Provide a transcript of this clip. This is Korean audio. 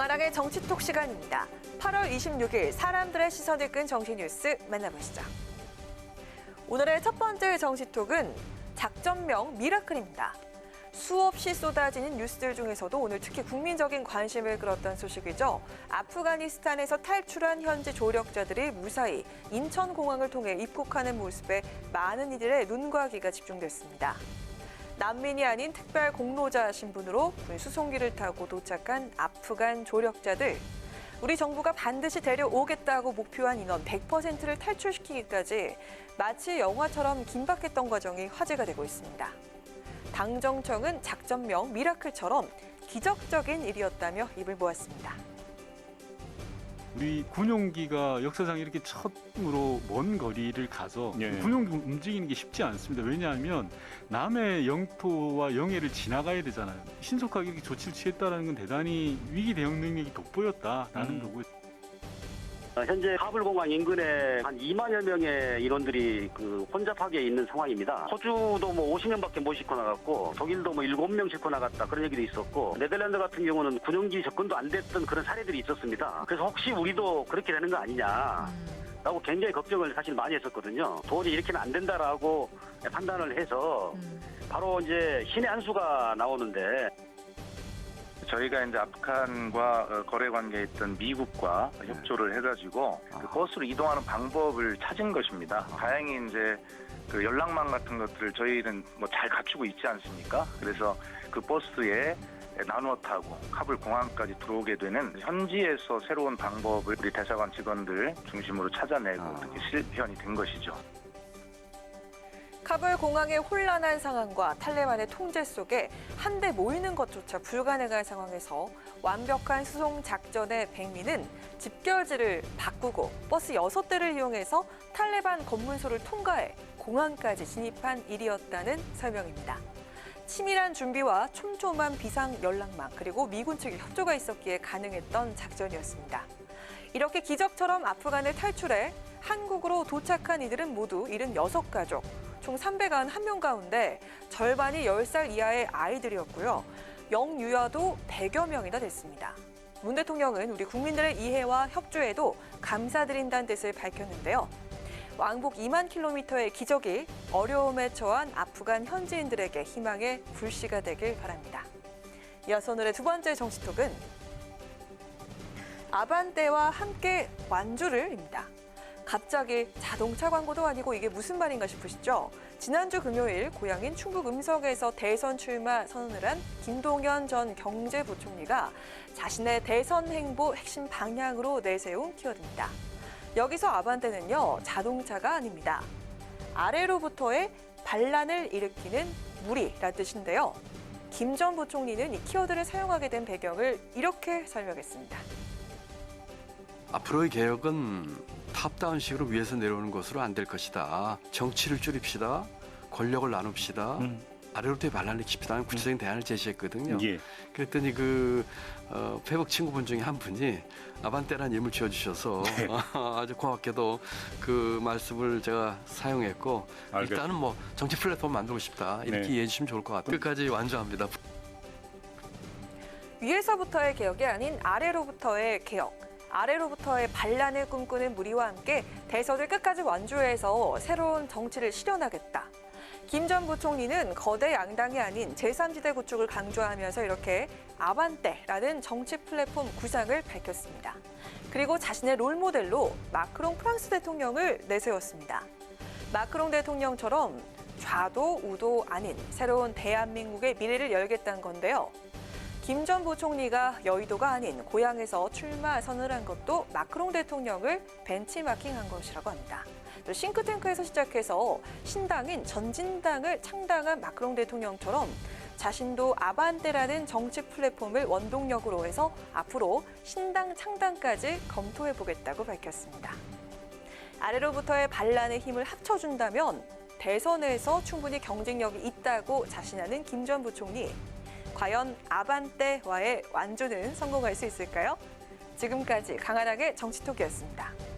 강한학의 정치톡 시간입니다. 8월 26일 사람들의 시선을 끈 정치 뉴스 만나보시죠. 오늘의 첫 번째 정치톡은 작전명 미라클입니다. 수없이 쏟아지는 뉴스들 중에서도 오늘 특히 국민적인 관심을 끌었던 소식이죠. 아프가니스탄에서 탈출한 현지 조력자들이 무사히 인천공항을 통해 입국하는 모습에 많은 이들의 눈과 귀가 집중됐습니다. 난민이 아닌 특별 공로자 신분으로 군 수송기를 타고 도착한 아프간 조력자들. 우리 정부가 반드시 데려오겠다고 목표한 인원 100%를 탈출시키기까지 마치 영화처럼 긴박했던 과정이 화제가 되고 있습니다. 당정청은 작전명 미라클처럼 기적적인 일이었다며 입을 모았습니다. 우리 군용기가 역사상 이렇게 처음으로 먼 거리를 가서 예. 군용기 움직이는 게 쉽지 않습니다. 왜냐하면 남의 영토와 영해를 지나가야 되잖아요. 신속하게 이렇게 조치를 취했다는 건 대단히 위기 대응 능력이 돋보였다라는 음. 거고요. 어, 현재 카불 공항 인근에 한 2만여 명의 인원들이 그 혼잡하게 있는 상황입니다. 호주도 뭐 50명밖에 못 싣고 나갔고 독일도 뭐 7명 싣고 나갔다 그런 얘기도 있었고 네덜란드 같은 경우는 군용기 접근도 안 됐던 그런 사례들이 있었습니다. 그래서 혹시 우리도 그렇게 되는 거 아니냐. 라고 굉장히 걱정을 사실 많이 했었거든요. 도저히 이렇게는 안 된다라고 판단을 해서 바로 이제 신의 한 수가 나오는데 저희가 이제 아프간과 어, 거래 관계에 있던 미국과 네. 협조를 해가지고 아. 그 버스로 이동하는 방법을 찾은 것입니다. 다행히 이제 그 연락망 같은 것들을 저희는 뭐 잘 갖추고 있지 않습니까? 그래서 그 버스에 나누어 타고 카불 공항까지 들어오게 되는 현지에서 새로운 방법을 우리 대사관 직원들 중심으로 찾아내고 아. 어떻게 실현이 된 것이죠. 카불 공항의 혼란한 상황과 탈레반의 통제 속에 한데 모이는 것조차 불가능한 상황에서 완벽한 수송 작전의 백미는 집결지를 바꾸고 버스 여섯 대를 이용해서 탈레반 검문소를 통과해 공항까지 진입한 일이었다는 설명입니다. 치밀한 준비와 촘촘한 비상 연락망 그리고 미군 측의 협조가 있었기에 가능했던 작전이었습니다. 이렇게 기적처럼 아프간을 탈출해 한국으로 도착한 이들은 모두 76가족, 총 301명 가운데 절반이 10살 이하의 아이들이었고요. 영유아도 100여 명이나 됐습니다. 문 대통령은 우리 국민들의 이해와 협조에도 감사드린다는 뜻을 밝혔는데요. 왕복 2만 킬로미터의 기적이 어려움에 처한 아프간 현지인들에게 희망의 불씨가 되길 바랍니다. 이어서 오늘의 두 번째 정치톡은 아반떼와 함께 완주를입니다. 갑자기 자동차 광고도 아니고 이게 무슨 말인가 싶으시죠? 지난주 금요일 고향인 충북 음성에서 대선 출마 선언을 한 김동연 전 경제부총리가 자신의 대선 행보 핵심 방향으로 내세운 키워드입니다. 여기서 아반떼는요, 자동차가 아닙니다. 아래로부터의 반란을 일으키는 무리란 뜻인데요. 김 전 부총리는 이 키워드를 사용하게 된 배경을 이렇게 설명했습니다. 앞으로의 개혁은 탑다운 식으로 위에서 내려오는 것으로 안 될 것이다. 정치를 줄입시다. 권력을 나눕시다. 음. 아래로부터의 반란을 킵시다. 하는 구체적인 대안을 제시했거든요. 예. 그랬더니 그 어, 페북 친구분 중에 한 분이 아반떼라는 이름을 지어주셔서 네. 아주 고맙게도 그 말씀을 제가 사용했고 알겠습니다. 일단은 뭐 정치 플랫폼 만들고 싶다 이렇게 네. 이해해 주시면 좋을 것 같아요. 끝까지 완주합니다. 위에서부터의 개혁이 아닌 아래로부터의 개혁. 아래로부터의 반란을 꿈꾸는 무리와 함께 대선을 끝까지 완주해서 새로운 정치를 실현하겠다. 김 전 부총리는 거대 양당이 아닌 제3지대 구축을 강조하면서 이렇게 아반떼라는 정치 플랫폼 구상을 밝혔습니다. 그리고 자신의 롤모델로 마크롱 프랑스 대통령을 내세웠습니다. 마크롱 대통령처럼 좌도 우도 아닌 새로운 대한민국의 미래를 열겠다는 건데요. 김 전 부총리가 여의도가 아닌 고향에서 출마 선언을 한 것도 마크롱 대통령을 벤치마킹한 것이라고 합니다. 또 싱크탱크에서 시작해서 신당인 전진당을 창당한 마크롱 대통령처럼 자신도 아반떼라는 정치 플랫폼을 원동력으로 해서 앞으로 신당 창당까지 검토해 보겠다고 밝혔습니다. 아래로부터의 반란의 힘을 합쳐준다면 대선에서 충분히 경쟁력이 있다고 자신하는 김 전 부총리. 과연 아반떼와의 완주는 성공할 수 있을까요? 지금까지 강한학의 정치톡이었습니다.